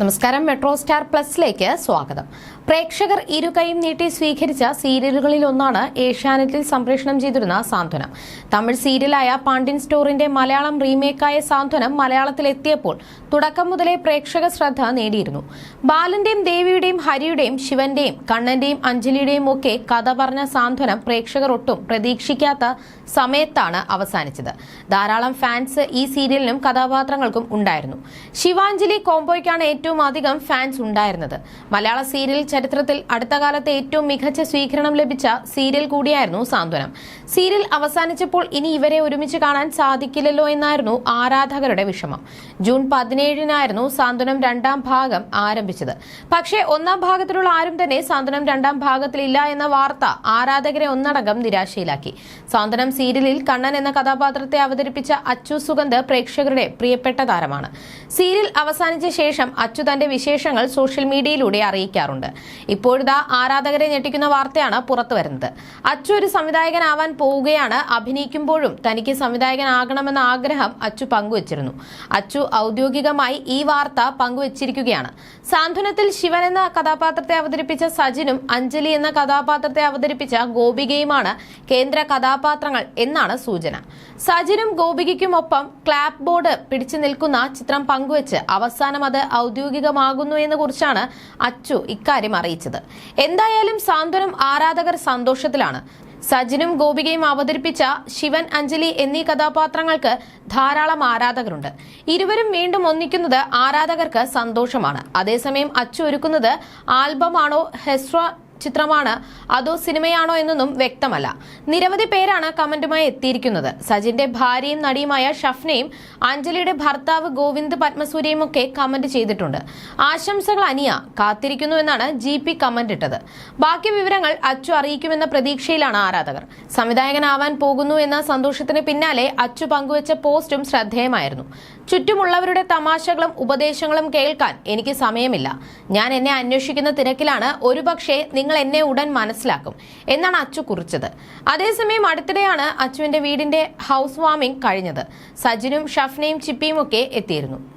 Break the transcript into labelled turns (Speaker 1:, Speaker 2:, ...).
Speaker 1: നമസ്കാരം. Metro star പ്ലസിലേക്ക് സ്വാഗതം. പ്രേക്ഷകർ ഇരുകൈയും നീട്ടി സ്വീകരിച്ച സീരിയലുകളിൽ ഒന്നാണ് ഏഷ്യാനെറ്റിൽ സംപ്രേഷണം ചെയ്തിരുന്ന സാന്ത്വനം. തമിഴ് സീരിയലായ പാണ്ഡ്യൻ സ്റ്റോറിന്റെ മലയാളം റീമേക്കായ സാന്ത്വനം മലയാളത്തിലെത്തിയപ്പോൾ തുടക്കം മുതലേ പ്രേക്ഷക ശ്രദ്ധ നേടിയിരുന്നു. ബാലന്റെയും ദേവിയുടെയും ഹരിയുടെയും ശിവന്റെയും കണ്ണന്റെയും അഞ്ജലിയുടെയും ഒക്കെ കഥ പറഞ്ഞ സാന്ത്വനം പ്രേക്ഷകർ ഒട്ടും പ്രതീക്ഷിക്കാത്ത സമയത്താണ് അവസാനിച്ചത്. ധാരാളം ഫാൻസ് ഈ സീരിയലിനും കഥാപാത്രങ്ങൾക്കും ഉണ്ടായിരുന്നു. ശിവാഞ്ജലി കോംബോയ്ക്കാണ് ഏറ്റവും അധികം ഫാൻസ് ഉണ്ടായിരുന്നത്. മലയാള സീരിയൽ ചരിത്രത്തിൽ അടുത്ത കാലത്തെ ഏറ്റവും മികച്ച സ്വീകരണം ലഭിച്ച സീരിയൽ കൂടിയായിരുന്നു സാന്ത്വനം. സീരിയൽ അവസാനിച്ചപ്പോൾ ഇനി ഇവരെ ഒരുമിച്ച് കാണാൻ സാധിക്കില്ലല്ലോ എന്നായിരുന്നു ആരാധകരുടെ വിഷമം. ജൂൺ പതിനേഴിനായിരുന്നു സാന്ത്വനം രണ്ടാം ഭാഗം ആരംഭിച്ചത്. പക്ഷേ ഒന്നാം ഭാഗത്തിലുള്ള ആരും തന്നെ സാന്ത്വനം രണ്ടാം ഭാഗത്തിലില്ല എന്ന വാർത്ത ആരാധകരെ ഒന്നടങ്കം നിരാശയിലാക്കി. സാന്ത്വനം സീരിയലിൽ കണ്ണൻ എന്ന കഥാപാത്രത്തെ അവതരിപ്പിച്ച അച്ചു സുഗന്ധ് പ്രേക്ഷകരുടെ പ്രിയപ്പെട്ട താരമാണ്. സീരിയൽ അവസാനിച്ച ശേഷം അച്ചു തന്റെ വിശേഷങ്ങൾ സോഷ്യൽ മീഡിയയിലൂടെ അറിയിക്കാറുണ്ട്. ഇപ്പോഴത്തെ ആരാധകരെ ഞെട്ടിക്കുന്ന വാർത്തയാണ് പുറത്തു വരുന്നത്. അച്ചു ഒരു സംവിധായകനാവാൻ പോവുകയാണ്. അഭിനയിക്കുമ്പോഴും തനിക്ക് സംവിധായകനാകണമെന്ന ആഗ്രഹം അച്ചു പങ്കുവച്ചിരുന്നു. അച്ചു ഔദ്യോഗികമായി ഈ വാർത്ത പങ്കുവച്ചിരിക്കുകയാണ്. സാന്ത്വനത്തിൽ ശിവൻ എന്ന കഥാപാത്രത്തെ അവതരിപ്പിച്ച സജിനും അഞ്ജലി എന്ന കഥാപാത്രത്തെ അവതരിപ്പിച്ച ഗോപികയുമാണ് കേന്ദ്ര കഥാപാത്രങ്ങൾ എന്നാണ് സൂചന. സജിനും ഗോപികയ്ക്കുമൊപ്പം ക്ലാപ്പ് ബോർഡ് പിടിച്ചു നിൽക്കുന്ന ചിത്രം പങ്കുവച്ച് അവസാനം അത് ഔദ്യോഗികമാകുന്നു എന്ന് കുറിച്ചാണ് അച്ചു ഇക്കാര്യം അറിയിച്ചത്. എന്തായാലും സാന്ത്വനം ആരാധകർ സന്തോഷത്തിലാണ്. സജിനും ഗോപികയും അവതരിപ്പിച്ച ശിവൻ അഞ്ജലി എന്നീ കഥാപാത്രങ്ങൾക്ക് ധാരാളം ആരാധകരുണ്ട്. ഇരുവരും വീണ്ടും ഒന്നിക്കുന്നത് ആരാധകർക്ക് സന്തോഷമാണ്. അതേസമയം അച്ചു ഒരുക്കുന്നത് ആൽബമാണോ ഹെസ്ര ചിത്രമാണ്. അതോ സിനിമയാണോ എന്നൊന്നും വ്യക്തമല്ല. നിരവധി പേരാണ് കമന്റുമായി എത്തിയിരിക്കുന്നത്. സജിന്റെ ഭാര്യയും നടിയുമായ ഷഫ്നയും അഞ്ജലിയുടെ ഭർത്താവ് ഗോവിന്ദ് പത്മസൂര്യയും ഒക്കെ കമന്റ് ചെയ്തിട്ടുണ്ട്. ആശംസകൾ അനിയ. കാത്തിരിക്കുന്നുവെന്നാണ് ജി പി കമന്റ് ഇട്ടത്. ബാക്കി വിവരങ്ങൾ അച്ചു അറിയിക്കുമെന്ന പ്രതീക്ഷയിലാണ് ആരാധകർ. സംവിധായകനാവാൻ പോകുന്നു എന്ന സന്തോഷത്തിന് പിന്നാലെ അച്ചു പങ്കുവച്ച പോസ്റ്റും ശ്രദ്ധേയമായിരുന്നു. ചുറ്റുമുള്ളവരുടെ തമാശകളും ഉപദേശങ്ങളും കേൾക്കാൻ എനിക്ക് സമയമില്ല. ഞാൻ എന്നെ അന്വേഷിക്കുന്ന തിരക്കിലാണ്. ഒരുപക്ഷെ നിങ്ങൾ എന്നെ ഉടൻ മനസ്സിലാക്കും എന്നാണ് അച്ചു കുറിച്ചത്. അതേസമയം അടുത്തിടെയാണ് അച്ചുവിന്റെ വീടിന്റെ ഹൗസ് വാമിംഗ് കഴിഞ്ഞത്. സജിനും ഷഫ്നയും ചിപ്പിയും ഒക്കെ എത്തിയിരുന്നു.